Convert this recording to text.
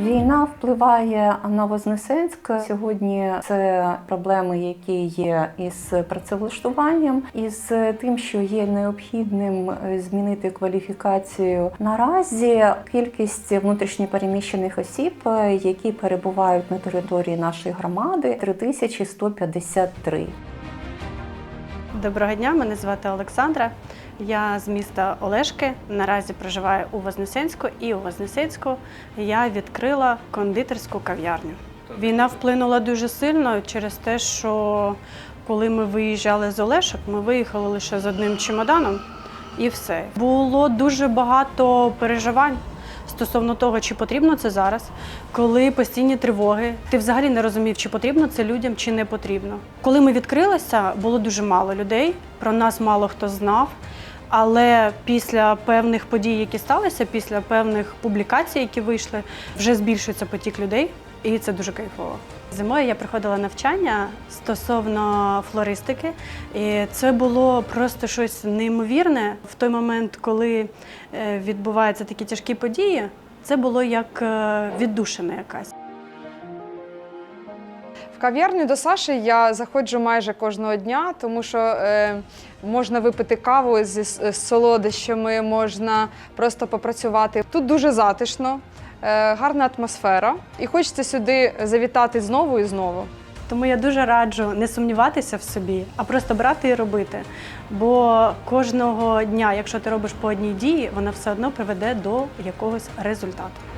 Війна впливає на Вознесенськ. Сьогодні це проблеми, які є із працевлаштуванням, із тим, що є необхідним змінити кваліфікацію. Наразі кількість внутрішньопереміщених осіб, які перебувають на території нашої громади, 3153. Доброго дня, мене звати Олександра. Я з міста Олешки. Наразі проживаю у Вознесенську і у Вознесенську я відкрила кондитерську кав'ярню. Війна вплинула дуже сильно через те, що коли ми виїжджали з Олешок, ми виїхали лише з одним чемоданом і все. Було дуже багато переживань. Стосовно того, чи потрібно це зараз, коли постійні тривоги, ти взагалі не розумів, чи потрібно це людям, чи не потрібно. Коли ми відкрилися, було дуже мало людей, про нас мало хто знав. Але після певних подій, які сталися, після певних публікацій, які вийшли, вже збільшується потік людей, і це дуже кайфово. Зимою я проходила навчання стосовно флористики, і це було просто щось неймовірне в той момент, коли е, відбуваються такі тяжкі події. Це було як е, віддушина якась. В кав'ярню до Саші я заходжу майже кожного дня, тому що е, можна випити каву зі з солодощами, можна просто попрацювати. Тут дуже затишно, е, гарна атмосфера, і хочеться сюди завітати знову і знову. Тому я дуже раджу не сумніватися в собі, а просто брати і робити. Бо кожного дня, якщо ти робиш по одній дії, вона все одно приведе до якогось результату.